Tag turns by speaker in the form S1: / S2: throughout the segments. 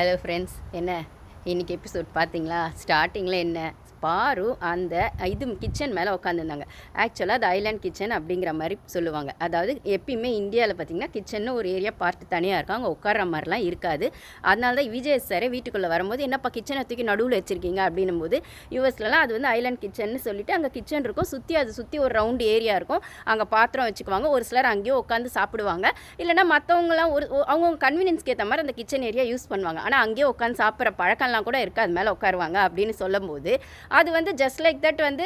S1: Hello friends என்ன? இன்றைக்கி episode பார்த்தீங்களா? ஸ்டார்டிங்கில் என்ன? பாரு அந்த இது கிச்சன் மேலே உட்காந்துருந்தாங்க ஆக்சுவலாக அது ஐலாண்ட் கிச்சன் அப்படிங்கிற மாதிரி சொல்லுவாங்க. அதாவது எப்பயுமே இந்தியாவில் பார்த்தீங்கன்னா கிச்சன்னு ஒரு ஏரியா பார்ட் தனியாக இருக்கும். அங்கே உட்கார மாதிரிலாம் இருக்காது. அதனால தான் விஜய் சார் வீட்டுக்குள்ளே வரும்போது என்னப்பா கிச்சனை தூக்கி நடுவில் வச்சுருக்கீங்க? அப்படின்னும் போது யூஎஸ்லலாம் அது வந்து ஐலாண்ட் கிச்சன்னு சொல்லிட்டு அங்கே கிச்சன் இருக்கும். சுற்றி அது சுற்றி ஒரு ரவுண்டு ஏரியா இருக்கும். அங்கே பாத்திரம் வச்சுக்குவாங்க. ஒரு சிலர் அங்கேயே உட்காந்து சாப்பிடுவாங்க. இல்லைனா மற்றவங்களாம் ஒரு அவங்க கன்வீனியன்ஸ்க்கு ஏற்ற மாதிரி அந்த கிச்சன் ஏரியா யூஸ் பண்ணுவாங்க. ஆனால் அங்கேயே உட்காந்து சாப்பிட்ற பழக்கம்லாம் கூட இருக்குது. அது மேலே உட்காருவாங்க அப்படின்னு சொல்லும்போது அது வந்து ஜஸ்ட் லைக் தட் வந்து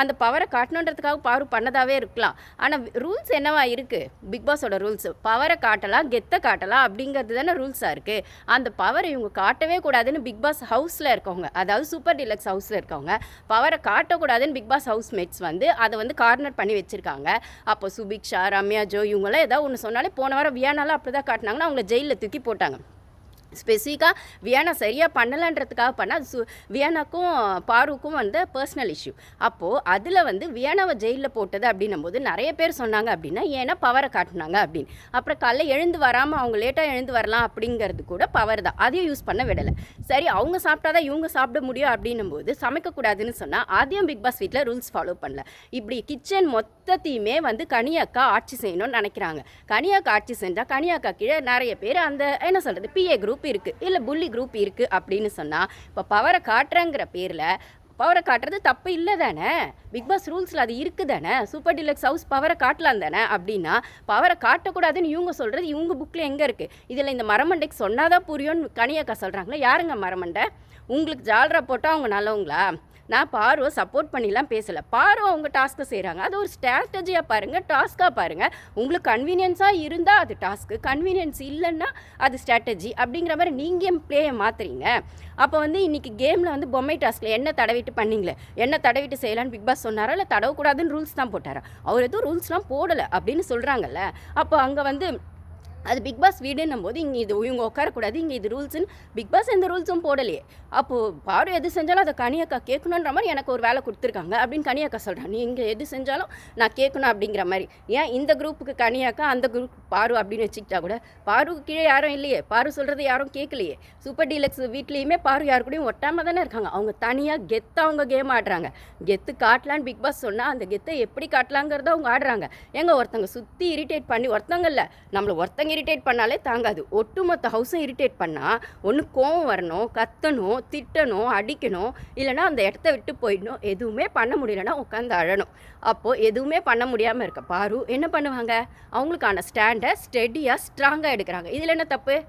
S1: அந்த பவரை காட்டணுன்றதுக்காக பாரு பண்ணதாகவே இருக்கலாம். ஆனால் ரூல்ஸ் என்னவா இருக்குது பிக் பாஸோட ரூல்ஸ் பவரை காட்டலாம் கெத்தை காட்டலாம் அப்படிங்கிறது தானே ரூல்ஸாக இருக்குது அந்த பவரை இவங்க காட்டவே கூடாதுன்னு பிக் பாஸ் ஹவுஸில் இருக்கவங்க அதாவது சூப்பர் டிலக்ஸ் ஹவுஸில் இருக்கவங்க பவரை காட்டக்கூடாதுன்னு பிக் பாஸ் ஹவுஸ் மேட்ஸ் வந்து அதை வந்து கார்னர் பண்ணி வச்சுருக்காங்க. அப்போ சுபிக்ஷா ரம்யா ஜோ இவங்களாம் ஏதாவது ஒன்று சொன்னாலே போன வாரம் வியானாலாம் அப்படி தான் காட்டினாங்கன்னா அவங்கள ஜெயிலில் தூக்கி போட்டாங்க. ஸ்பெசிஃபிக்காக வியானா சரியாக பண்ணலைன்றதுக்காக பண்ணால் சு வியானாக்கும் பாருக்கும் வந்து பர்சனல் இஷ்யூ அப்போது அதில் வந்து வியானாவை ஜெயிலில் போட்டது அப்படின்னும் போது நிறைய பேர் சொன்னாங்க அப்படின்னா ஏன்னா பவரை காட்டினாங்க அப்படின்னு. அப்புறம் காலைல எழுந்து வராமல் அவங்க லேட்டாக எழுந்து வரலாம் அப்படிங்கிறது கூட பவர் தான். அதையும் யூஸ் பண்ண விடலை. சரி அவங்க சாப்பிட்டா தான் இவங்க சாப்பிட முடியும் அப்படின்னும் போது சமைக்கக்கூடாதுன்னு சொன்னால் அதையும் பிக் பாஸ் வீட்டில் ரூல்ஸ் ஃபாலோ பண்ணல. இப்படி கிச்சன் மொத்தத்தையுமே வந்து கனியாக்கா ஆட்சி செய்யணும்னு நினைக்கிறாங்க. கனியாக்கா ஆட்சி செஞ்சால் கனியாக்கா கீழே நிறைய பேர் அந்த என்ன சொல்கிறது பிஏ குரூப் குரூப் இருக்குது இல்லை புள்ளி குரூப் இருக்குது அப்படின்னு சொன்னால் இப்போ பவரை காட்டுறங்கிற பேரில் பவரை காட்டுறது தப்பு இல்லை தானே? பிக் பாஸ் ரூல்ஸில் அது இருக்குது தானே? சூப்பர் டிலக்ஸ் ஹவுஸ் பவரை காட்டலாம் தானே? அப்படின்னா பவரை காட்டக்கூடாதுன்னு இவங்க சொல்கிறது இவங்க புக்கில் எங்கே இருக்குது இதில் இந்த மரமண்டைக்கு சொன்னாதான் புரியும்னு கனியக்கா சொல்கிறாங்களே யாருங்க மரமண்டை? உங்களுக்கு ஜால்ரா போட்டால் அவங்க நல்லவங்களா? நான் பார்வை சப்போர்ட் பண்ணிலாம் பேசலை. பார்வை அவங்க டாஸ்க்கை செய்கிறாங்க அது ஒரு ஸ்ட்ராட்டஜியாக பாருங்கள் டாஸ்க்காக பாருங்கள் உங்களுக்கு கன்வீனியன்ஸாக இருந்தால் அது டாஸ்க்கு கன்வீனியன்ஸ் இல்லைன்னா அது ஸ்ட்ராட்டஜி அப்படிங்கிற மாதிரி நீங்கள் ப்ளேயை மாற்றுறீங்க அப்போ வந்து இன்றைக்கி கேமில் வந்து பொம்மை டாஸ்க்கில் என்ன தடவிட்டு பண்ணீங்களே? என்ன தடவிட்டு செய்யலான்னு பிக் பாஸ் சொன்னாரா? இல்லை தடவக்கூடாதுன்னு ரூல்ஸ் தான் போட்டாரா? அவர் எதுவும் ரூல்ஸ்லாம் போடலை அப்படின்னு சொல்கிறாங்கல்ல அப்போ அங்கே வந்து அது பிக் பாஸ் வீடுன்னும் போது இங்கே இது இவங்க உட்காரக்கூடாது இங்கே இது ரூல்ஸ்னு பிக் பாஸ் எந்த ரூல்ஸும் போடலையே. அப்போது பாரு எது செஞ்சாலும் அதை கனியக்கா கேட்கணுன்ற மாதிரி எனக்கு ஒரு வேலை கொடுத்துருக்காங்க அப்படின்னு கனியக்கா சொல்கிறான் நீ இங்கே எது செஞ்சாலும் நான் கேட்கணும் அப்படிங்கிற மாதிரி. ஏன் இந்த குரூப்புக்கு கனியாக்கா அந்த குரூப் பாரு அப்படின்னு வச்சுக்கிட்டா கூட பாருக்கு கீழே யாரும் இல்லையே. பாரு சொல்கிறது யாரும் கேட்கலையே. சூப்பர் டீலக்ஸ் வீட்லேயுமே பாரு யாரு கூடயும் ஒட்டாமல் தானே இருக்காங்க. அவங்க தனியாக கெத்து அவங்க கேம் ஆடுறாங்க. கெத்து காட்டலான்னு பிக் பாஸ் சொன்னால் அந்த கெத்தை எப்படி காட்டலாங்கிறத அவங்க ஆடுறாங்க. எங்க ஒருத்தங்க சுற்றி இரிட்டேட் பண்ணி ஒருத்தங்க இல்லை நம்மளை ஒருத்தங்க இரிட்டேட் பண்ணாலே தாங்காது. ஒட்டுமொத்த ஹவுஸும் இரிட்டேட் பண்ணால் ஒன்று கோவம் வரணும் கத்தணும் திட்டணும் அடிக்கணும் இல்லைனா அந்த இடத்த விட்டு போயிடணும். எதுவுமே பண்ண முடியலன்னா உட்காந்து அழணும். அப்போது எதுவுமே பண்ண முடியாமல் இருக்க பாரு என்ன பண்ணுவாங்க? அவங்களுக்கான ஸ்டாண்டை ஸ்டெடியாக ஸ்ட்ராங்காக எடுக்கிறாங்க. இதில் என்ன தப்பு?